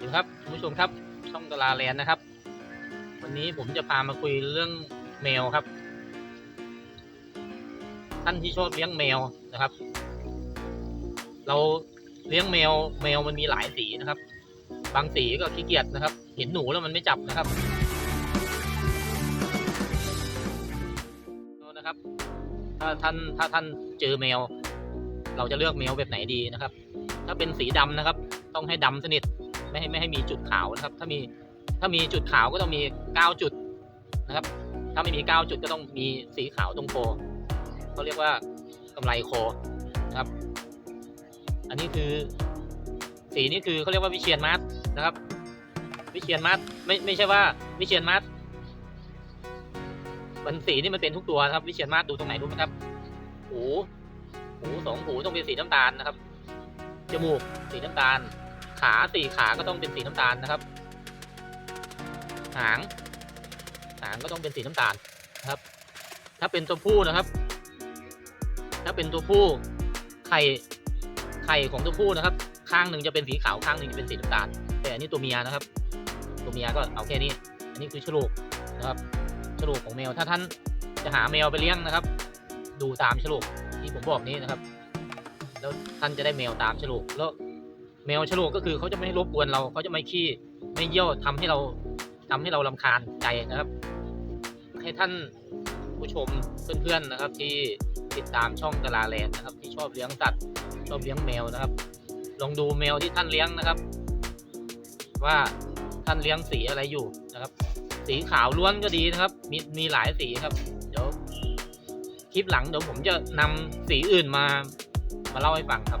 ดีครับคุณผู้ชมครับ ช่องตลาแลนด์นะครับ วันนี้ผมจะพามาคุยเรื่องแมวครับ ท่านที่ชอบเลี้ยงแมวนะครับ เราเลี้ยงแมวแมวมันมีหลายสีนะครับ บางสีก็ขี้เกียจนะครับ เห็นหนูแล้วมันไม่จับนะครับนะครับ ถ้าท่านถ้าท่านเจอแมว เราจะเลือกแมวแบบไหนดีนะครับ ถ้าเป็นสีดำนะครับ ต้องให้ดำสนิท ไม่ให้ไม่ให้มีจุดขาวนะครับ ถ้ามีถ้ามีจุดขาวก็ต้องมีเก้าจุดนะครับ ถ้าไม่มีเก้าจุดก็ต้องมีสีขาวตรงโคเขาเรียกว่ากำไรโคนะครับ อันนี้คือสีนี้คือเขาเรียกว่าวิเชียนมาร์นะครับ วิเชียนมาร์ไม่ไม่ใช่ว่าวิเชียนมาร์มันสีนี่มันเป็นทุกตัวนะครับ วิเชียนมาร์ดูตรงไหนรู้ไหมครับ หู หูสองหูต้องเป็นสีน้ำตาลนะครับ จมูกสีน้ำตาล ขาสี่ขาก็ต้องเป็นสีน้ำตาลนะครับ หาง หางก็ต้องเป็นสีน้ำตาลนะครับ ถ้าเป็นตัวผู้นะครับ ถ้าเป็นตัวผู้ไข่ไข่ของตัวผู้นะครับ ข้างหนึ่งจะเป็นสีขาวข้างหนึ่งจะเป็นสีน้ำตาล แต่อันนี้ตัวเมียนะครับ ตัวเมียก็เอาแค่นี้ อันนี้คือฉลูกนะครับฉลูกของแมวถ้าท่านจะหาแมวไปเลี้ยงนะครับ ดูตามฉลูกที่ผมบอกนี้นะครับ แล้วท่านจะได้แมวตามฉลูกแล้ว แมวฉลูกก็คือเขาจะไม่รบกวนเราเขาจะไม่ขี้ไม่เยี่ยวทำให้เราทำให้เราลำคาญใจนะครับ ให้ท่านผู้ชมเพื่อนๆนะครับ ที่ติดตามช่องกลาแลนนะครับ ที่ชอบเลี้ยงสัตว์ชอบเลี้ยงแมวนะครับ ลองดูแมวที่ท่านเลี้ยงนะครับ ว่าท่านเลี้ยงสีอะไรอยู่นะครับ สีขาวล้วนก็ดีนะครับ มีมีหลายสีครับ เดี๋ยวคลิปหลังเดี๋ยวผมจะนำสีอื่นมามาเล่าให้ฟังครับ